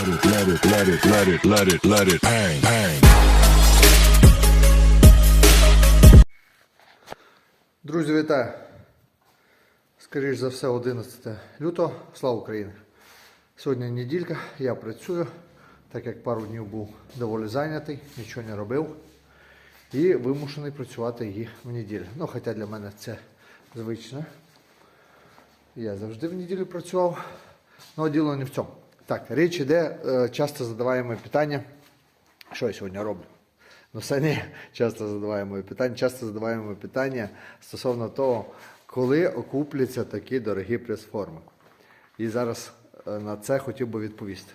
Let it, let it, let it, let it, let it, bang, bang. Друзі, вітаю! Скоріш за все, 11 лютого. Слава Україні! Сьогодні неділька, я працюю, так як пару днів був доволі зайнятий, нічого не робив. І вимушений працювати її в неділю. Ну, хоча для мене це звично. Я завжди в неділю працював. але діло не в цьому. Так, річ іде, е, часто задаваємо питання, що я сьогодні роблю. Ну, не часто задаваємо питання. Часто задаваємо питання стосовно того, коли окупляться такі дорогі прес-форми. І зараз е, на це хотів би відповісти.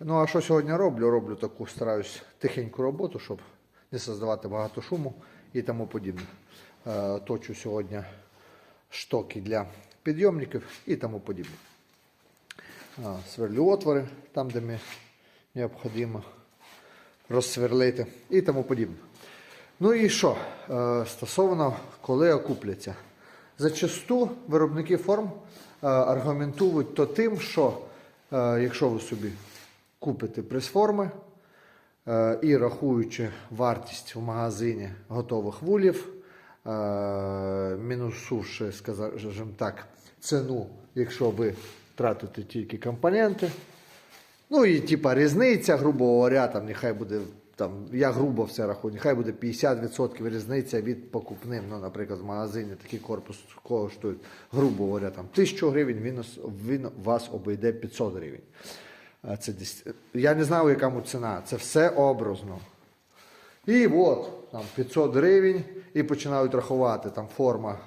Ну, а що сьогодні роблю? Роблю таку, стараюсь тихеньку роботу, щоб не создавати багато шуму і тому подібне. Е, Точу сьогодні штоки для підйомників і тому подібне. А, Сверлю отвори там, де мені необхідно розсверлити і тому подібне. Ну і що? Е, Стосовно коли окупляться. Зачасту виробники форм е, аргументують то тим, що е, якщо ви собі купите прес-форми і рахуючи вартість в магазині готових вулів, мінусувши, скажімо так, ціну, якщо ви тратите тільки компоненти, Ну і типа різниця, грубо говоря, там нехай буде там, я грубо все рахую, нехай буде 50% різниця від покупним. Ну, наприклад, в магазині такий корпус коштує, грубо говоря, там 1000 гривень, він, він вас обійде 500 гривень. Це я не знаю, яка ціна, це все образно. І от там 500 гривень, і починають рахувати там форма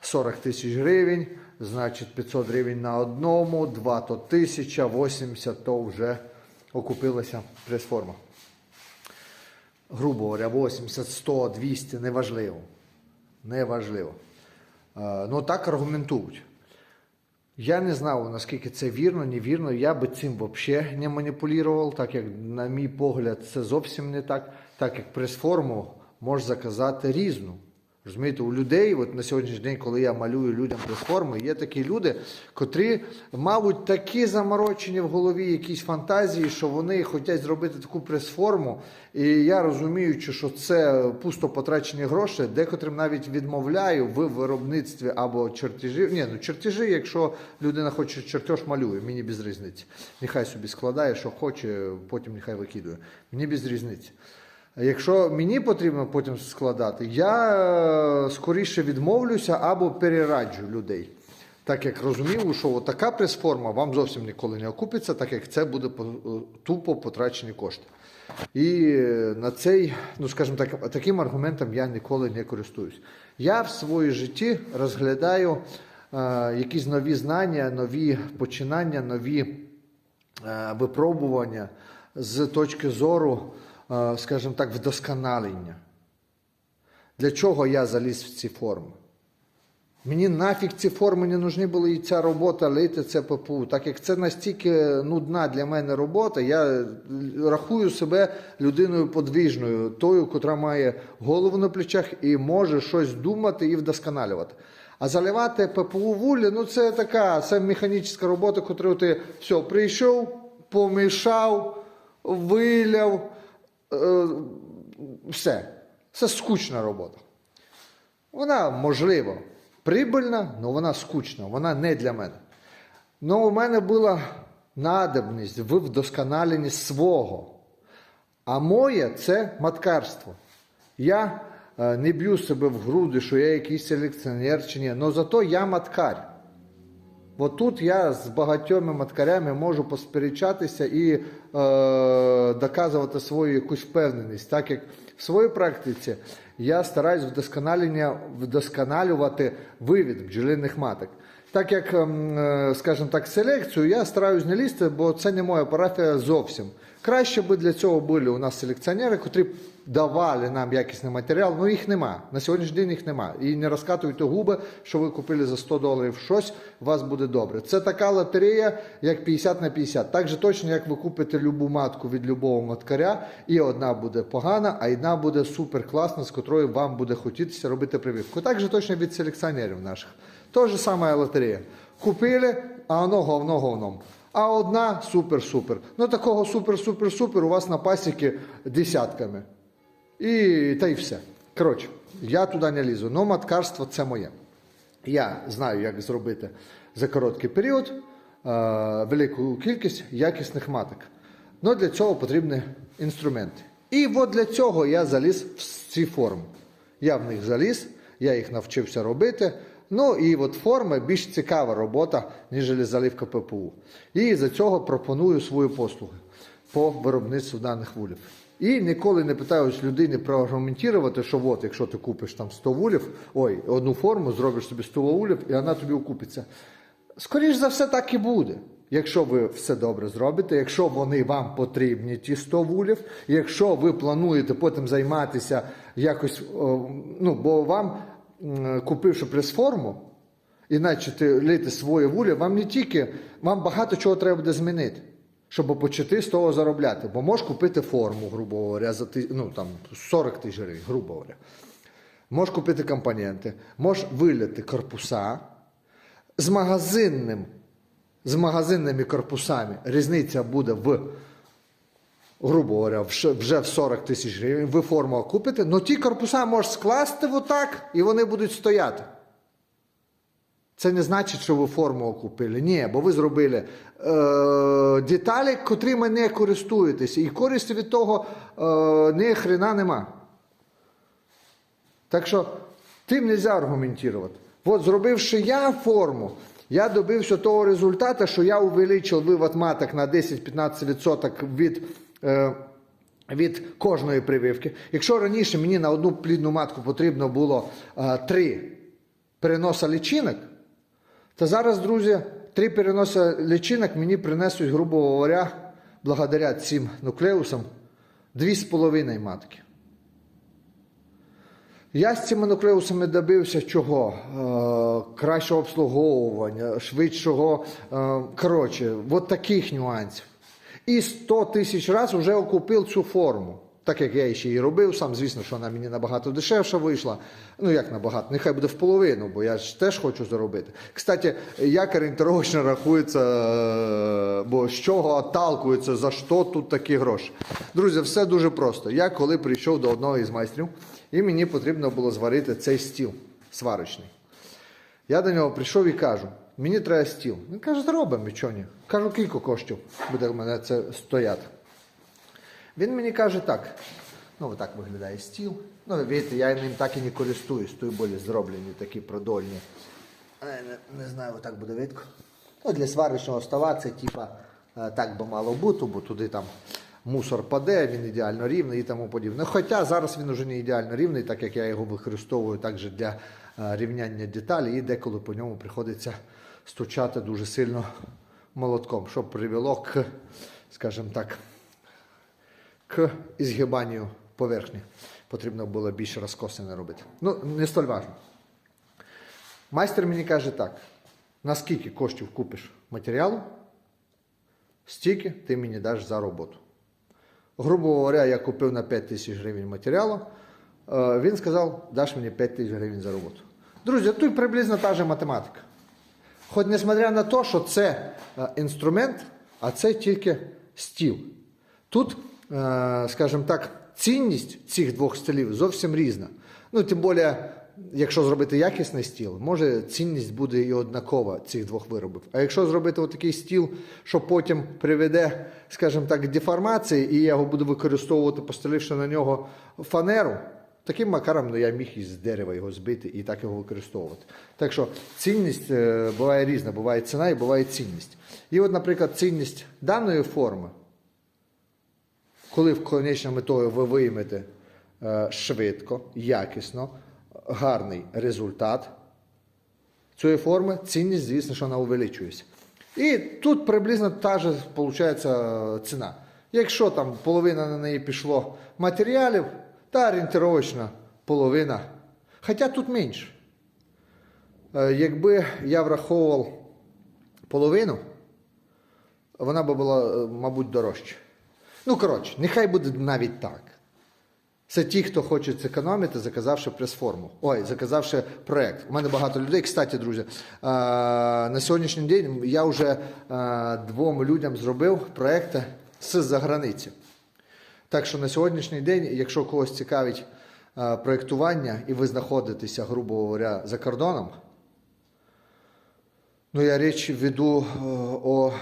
40 тисяч гривень, значить 500 гривень на одному, 2 то 1000, 80 то вже окупилася прес-форма. Грубо говоря, 80, 100, 200, неважливо. Неважливо. Е, Ну так аргументують. Я не знав, наскільки це вірно, невірно. Я би цим взагалі не маніпулював, так як, на мій погляд, це зовсім не так, так як прес-форму можеш заказати різну. Розумієте, у людей, от на сьогоднішній день, коли я малюю людям прес-форми, є такі люди, котрі, мабуть, такі заморочені в голові якісь фантазії, що вони хочуть зробити таку прес-форму. І я розуміючи, що це пусто потрачені гроші, декотрим навіть відмовляю в виробництві або чертежів. Ні, ну чертежі, якщо людина хоче чертеж малює, мені без різниці. Нехай собі складає, що хоче, потім нехай викидує. Мені без різниці. Якщо мені потрібно потім складати, я е, скоріше відмовлюся або перераджу людей. Так як розумію, що така прес-форма вам зовсім ніколи не окупиться, так як це буде е, тупо потрачені кошти. І е, на цей, ну скажімо так, таким аргументом я ніколи не користуюсь. Я в своїй житті розглядаю е, якісь нові знання, нові починання, нові е, випробування з точки зору, скажімо так, вдосконалення. Для чого я заліз в ці форми? Мені нафіг ці форми не нужні були і ця робота лити це ППУ. Так як це настільки нудна для мене робота, я рахую себе людиною подвижною, тою, котра має голову на плечах і може щось думати і вдосконалювати. А заливати ППУ вулі, ну це така це механічна робота, котру ти все, прийшов, помішав, виляв, е, все. Це скучна робота. Вона, можливо, прибильна, але вона скучна, вона не для мене. Ну, у мене була надобність в вдосконаленні свого. А моє це маткарство. Я е, не б'ю себе в груди, що я якийсь селекціонер чи ні, але зато я маткар. От тут я з багатьома маткарями можу посперечатися і е, доказувати свою якусь впевненість, так як в своїй практиці я стараюсь вдосконалення, вдосконалювати вивід бджолиних маток. Так як, ем, е, скажімо так, селекцію я стараюсь не лізти, бо це не моя парафія зовсім. Краще би для цього були у нас селекціонери, котрі б давали нам якісний матеріал, ну їх нема. На сьогоднішній день їх нема. І не розкатуйте губи, що ви купили за 100 доларів щось, у вас буде добре. Це така лотерея, як 50 на 50. Так же точно, як ви купите любу матку від любого маткаря, і одна буде погана, а одна буде супер класна, з котрою вам буде хотітися робити прививку. Так же точно від селекціонерів наших. То же саме лотерея. Купили, а воно говно говном. А одна супер-супер. Ну такого супер-супер-супер у вас на пасіки десятками. І та й все. Коротше, я туди не лізу. Но маткарство це моє. Я знаю, як зробити за короткий період е, велику кількість якісних маток. Ну для цього потрібні інструменти. І от для цього я заліз в ці форми. Я в них заліз, я їх навчився робити. Ну і от форми більш цікава робота, ніж заливка ППУ. І за цього пропоную свої послуги по виробництву даних вулів. І ніколи не питаюсь людини проаргументувати, що от, якщо ти купиш там 100 вулів, ой, одну форму, зробиш собі 100 вулів, і вона тобі окупиться. Скоріш за все, так і буде. Якщо ви все добре зробите, якщо вони вам потрібні, ті 100 вулів, якщо ви плануєте потім займатися якось, ну, бо вам, купивши прес-форму, і почати лити свої вулі, вам не тільки, вам багато чого треба буде змінити, щоб почати з того заробляти. Бо можеш купити форму, грубо говоря, за ти, ну, там, 40 тисяч гривень, грубо говоря. Можеш купити компоненти, можеш виляти корпуса з магазинним, з магазинними корпусами. Різниця буде в, грубо говоря, вже в 40 тисяч гривень. Ви форму купите, але ті корпуса можеш скласти отак, і вони будуть стояти. Це не значить, що ви форму купили. Ні, бо ви зробили е, деталі, котрими не користуєтеся. І користі від того е, ні хрена нема. Так що тим не можна аргументувати. От зробивши я форму, я добився того результату, що я увеличив вивод маток на 10-15% від, від кожної прививки. Якщо раніше мені на одну плідну матку потрібно було е, 3 переноса лічинок, то зараз, друзі, три переноси лічинок мені принесуть, грубо говоря, благодаря цим нуклеусам, 2,5 матки. Я з цими нуклеусами добився чого? Е, кращого обслуговування, швидшого. Е, коротше, от таких нюансів. І 100 тисяч разів вже окупив цю форму. Так як я ще її робив сам, звісно, що вона мені набагато дешевше вийшла. Ну як набагато, нехай буде в половину, бо я ж теж хочу заробити. Кстати, як орієнтировочно рахується, е, бо з чого отталкується, за що тут такі гроші. Друзі, все дуже просто. Я коли прийшов до одного із майстрів, і мені потрібно було зварити цей стіл сварочний. Я до нього прийшов і кажу: мені треба стіл. Він каже, зробимо, чого ні. Кажу, кілька коштів буде в мене це стояти. Він мені каже так. Ну, отак виглядає стіл. Ну, ви бачите, я ним так і не користуюсь, той болі зроблені такі продольні. Не, не знаю, отак буде видко. Ну, для сварочного стола це типа е, так би мало бути, бо туди там мусор паде, він ідеально рівний і тому подібне. Хоча зараз він уже не ідеально рівний, так як я його використовую також для е, рівняння деталей, і деколи по ньому приходиться стучати дуже сильно молотком, щоб привело к, скажімо так, к ізгибанню поверхні. Потрібно було більше розкосини робити. Ну, не столь важно. Майстер мені каже так: наскільки коштів купиш матеріалу, стільки ти мені даш за роботу. Грубо говоря, я купив на 5 тисяч гривень матеріалу. е, Він сказав, даш мені 5 тисяч гривень за роботу. Друзі, тут приблизно та же математика. Хоч несмотря на те, що це е, інструмент, а це тільки стіл. Тут, е, скажімо так, цінність цих двох стилів зовсім різна. Ну, тим більше, якщо зробити якісний стіл, може цінність буде і однакова цих двох виробів. А якщо зробити отакий стіл, що потім приведе, скажімо так, деформації, і я його буду використовувати, постеливши на нього фанеру, Таким макаром ну, я міг із дерева його збити і так його використовувати. Так що цінність е, буває різна, буває ціна і буває цінність. І от, наприклад, цінність даної форми, коли в конечному метою ви виймете е, швидко, якісно, гарний результат цієї форми, цінність, звісно, що вона увеличується. І тут приблизно та ж виходить ціна. Якщо там половина на неї пішло матеріалів, та орієнтировочна половина. Хоча тут менше. Е, Якби я враховував половину, вона б була, е, мабуть, дорожча. Ну, коротше, нехай буде навіть так. Це ті, хто хоче зекономити, заказавши прес-форму. Ой, заказавши проект. У мене багато людей. Кстати, друзі, е, на сьогоднішній день я вже двом людям зробив проекти з-за границі. Так що на сьогоднішній день, якщо когось цікавить е, проєктування і ви знаходитеся, грубо говоря, за кордоном, ну я річ веду е, о.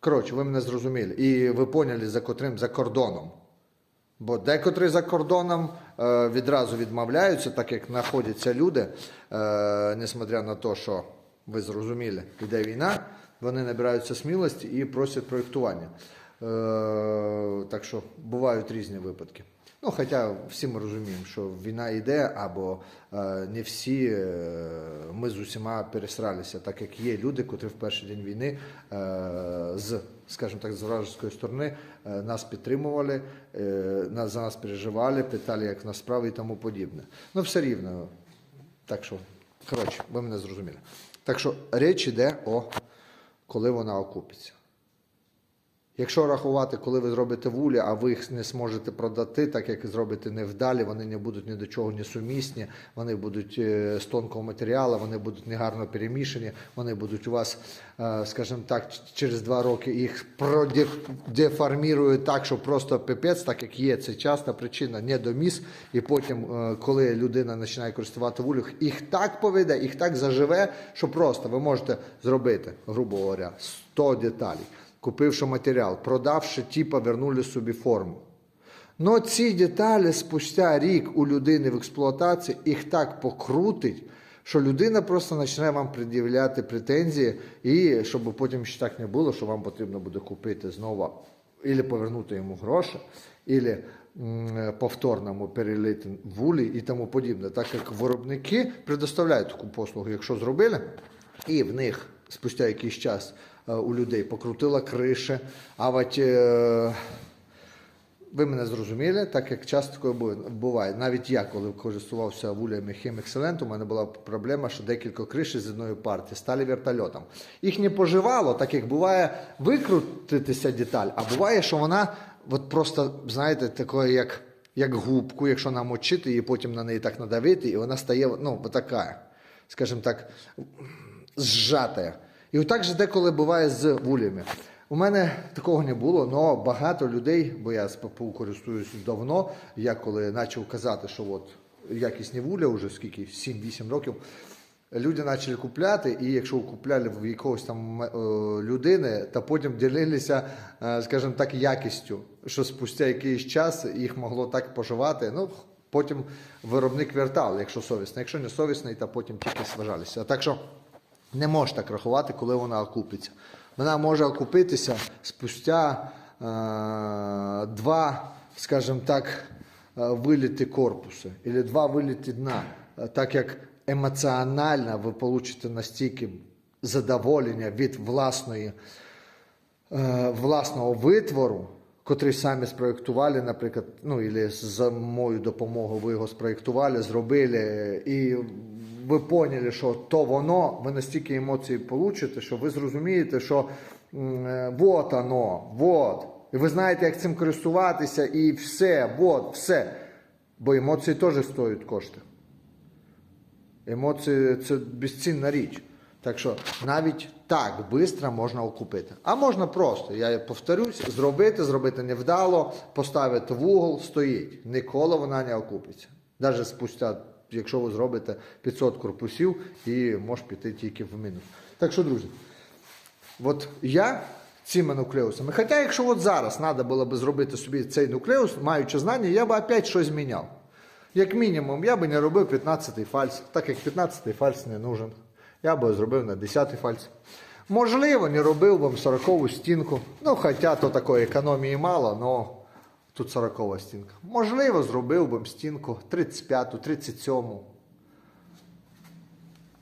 Коротше, ви мене зрозуміли. І ви поняли, за котрим за кордоном. Бо декотрі за кордоном е, відразу відмовляються, так як знаходяться люди, е, несмотря на те, що ви зрозуміли, іде війна, вони набираються смілості і просять проєктування. Е, так що бувають різні випадки. Ну, хоча всі ми розуміємо, що війна йде, або е, не всі е, ми з усіма пересралися, так як є люди, котрі в перший день війни з, скажімо так, з вражеської сторони нас підтримували, нас, за нас переживали, питали, як в справи і тому подібне. Ну, все рівно. Так що, коротше, ви мене зрозуміли. Так що річ йде о коли вона окупиться. Якщо рахувати, коли ви зробите вулі, а ви їх не зможете продати, так як зробите невдалі, вони не будуть ні до чого не сумісні, вони будуть е, з тонкого матеріалу, вони будуть негарно перемішані, вони будуть у вас, е, скажімо так, через два роки їх продеформірують так, що просто пипець, так як є. Це часта причина недоміс, і потім, е, коли людина починає користувати вулю, їх так поведе, їх так заживе, що просто ви можете зробити, грубо говоря, 100 деталей купивши матеріал, продавши ті, повернули собі форму. Но ці деталі спустя рік у людини в експлуатації їх так покрутить, що людина просто почне вам пред'являти претензії, і щоб потім ще так не було, що вам потрібно буде купити знову, або повернути йому гроші, або м, повторно йому перелити вулі і тому подібне. Так як виробники предоставляють таку послугу, якщо зробили, і в них спустя якийсь час е, у людей покрутила криші, а от е, ви мене зрозуміли, так як часто буває. Навіть я, коли користувався вулями Хім Excellent, у мене була проблема, що декілька криші з одної партії стали вертольотом. Їх не поживало, так як буває викрутитися деталь, а буває, що вона от просто, знаєте, такою, як, як губку, якщо намочити і потім на неї так надавити, і вона стає ну, така, скажімо так, зжатая. І отак же деколи буває з вулями. У мене такого не було, але багато людей, бо я з ППУ користуюсь давно, я коли почав казати, що от якісні вуля вже скільки, 7-8 років, люди почали купляти, і якщо купляли в якогось там е, людини, то потім ділилися, е, скажімо так, якістю, що спустя якийсь час їх могло так поживати. Ну, потім виробник вертав, якщо совісний. Якщо не совісний, то потім тільки сважалися. Так що не можеш так рахувати, коли вона окупиться. Вона може окупитися спустя е, два, скажімо так, е, виліти корпусу, або два виліти дна, Е, так як емоціонально ви получите настільки задоволення від власної, е, власного витвору, котрий самі спроєктували, наприклад, ну, або за мою допомогою ви його спроєктували, зробили, і ви поняли, що то воно, ви настільки емоцій получите, що ви зрозумієте, що е, вот оно, вот. І ви знаєте, як цим користуватися, і все, вот, все. Бо емоції теж стоять кошти. Емоції це безцінна річ. Так що навіть так швидко можна окупити. А можна просто, я повторюсь, зробити, зробити невдало, поставити в угол, стоїть. Ніколи вона не окупиться. Навіть спустя, якщо ви зробите 500 корпусів і може піти тільки в мінус. Так що, друзі, от я цими нуклеусами. Хоча, якщо от зараз треба було б зробити собі цей нуклеус, маючи знання, я б опять щось зміняв. Як мінімум, я би не робив 15-й фальс, так як 15-й фальс не нужен. Я би зробив на 10-й. Можливо, не робив би 40-ву стінку. Ну, хоча то такої економії мало, але тут 40-ва стінка. Можливо, зробив би стінку 35-ту, 37-му.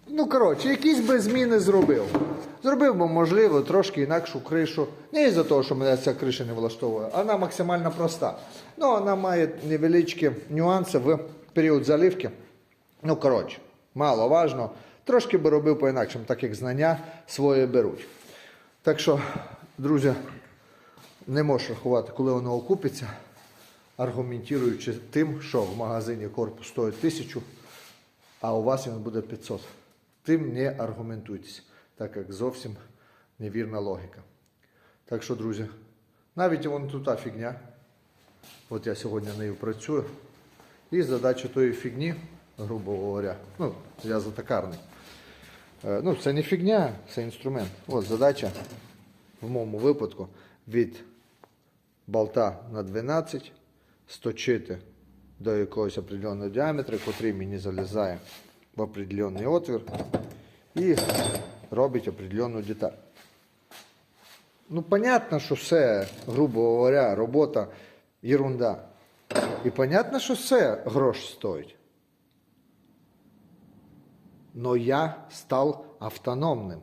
Ну, коротше, якісь би зміни зробив. Зробив би, можливо, трошки інакшу кришу. Не із-за того, що мене ця криша не влаштовує, вона максимально проста. Ну, вона має невеличкі нюанси в період заливки. Ну, коротше, мало важно. Трошки би робив по-інакшому, так як знання своє беруть. Так що, друзі, не можеш рахувати, коли воно окупиться. аргументуючи тим, що в магазині корпус стоїть тисячу, а у вас він буде 500. Тим не аргументуйтесь, так як зовсім невірна логіка. Так що, друзі, навіть вон тут та фігня. От я сьогодні нею працюю. І задача тої фігні, грубо говоря, ну, я затакарний. Е, Ну, це не фігня, це інструмент. От задача в моєму випадку від болта на 12 сточити до якогось определеного діаметра, котрий мені залізає в определенний отвір і робить определенну деталь. Ну, понятно, що все, грубо говоря, робота ерунда. І понятно, що все грош стоїть. Но я став автономним.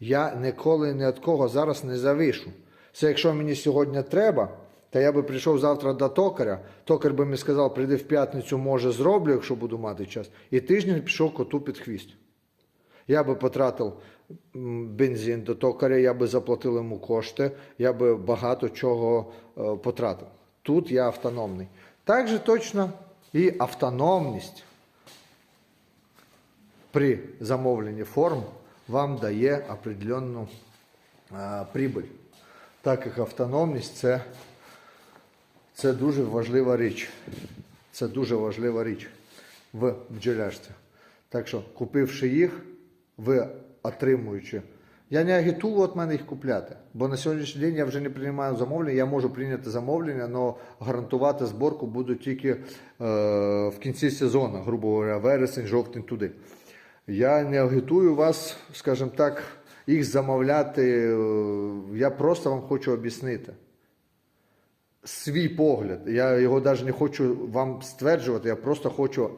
Я ніколи ні від кого зараз не завишу. Це якщо мені сьогодні треба, то я би прийшов завтра до токаря, токар би мені сказав, прийди в п'ятницю, може, зроблю, якщо буду мати час. І тиждень пішов коту під хвіст. Я би потратив бензин до токаря, я би заплатив йому кошти, я би багато чого е, потратив. Тут я автономний. Так же точно і автономність при замовленні форм вам дає определенну е, прибыль. Так як автономність це, це дуже важлива річ. Це дуже важлива річ в бджолярстві. Так що, купивши їх, ви отримуючи. Я не агітую от мене їх купляти, бо на сьогоднішній день я вже не приймаю замовлення. Я можу прийняти замовлення, але гарантувати зборку буду тільки е, в кінці сезону, грубо говоря, вересень, жовтень туди. Я не агітую вас, скажімо так, їх замовляти. Я просто вам хочу об'яснити свій погляд. Я його навіть не хочу вам стверджувати, я просто хочу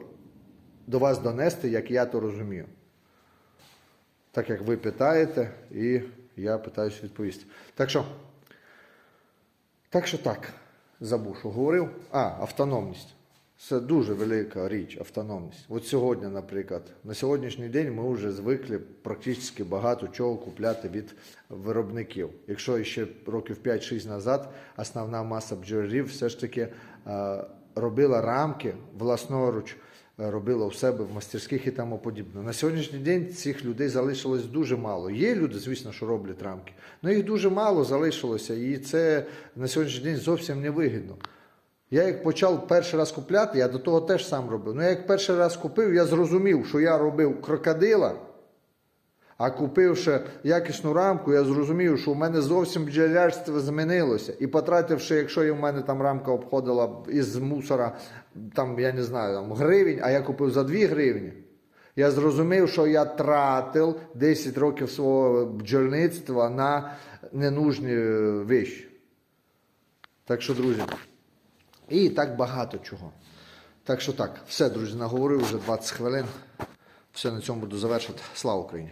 до вас донести, як я то розумію. Так як ви питаєте, і я питаюся відповісти. Так що, так що так, забув, що говорив. А, автономність. Це дуже велика річ, автономність. От сьогодні, наприклад, на сьогоднішній день ми вже звикли практично багато чого купляти від виробників. Якщо ще років 5-6 назад основна маса бджолярів все ж таки е, робила рамки власноруч, е, робила у себе в мастерських і тому подібне. На сьогоднішній день цих людей залишилось дуже мало. Є люди, звісно, що роблять рамки, але їх дуже мало залишилося, і це на сьогоднішній день зовсім не вигідно. Я як почав перший раз купляти, я до того теж сам робив. Ну, я як перший раз купив, я зрозумів, що я робив крокодила, а купивши якісну рамку, я зрозумів, що у мене зовсім бджолярство змінилося. І потративши, якщо і в мене там рамка обходила із мусора, там, я не знаю, там, гривень, а я купив за 2 гривні. Я зрозумів, що я тратив 10 років свого бджольництва на ненужні е, вещі. Так що, друзі, і так багато чого. Так що так, все, друзі, наговорив вже 20 хвилин. Все на цьому буду завершити. Слава Україні!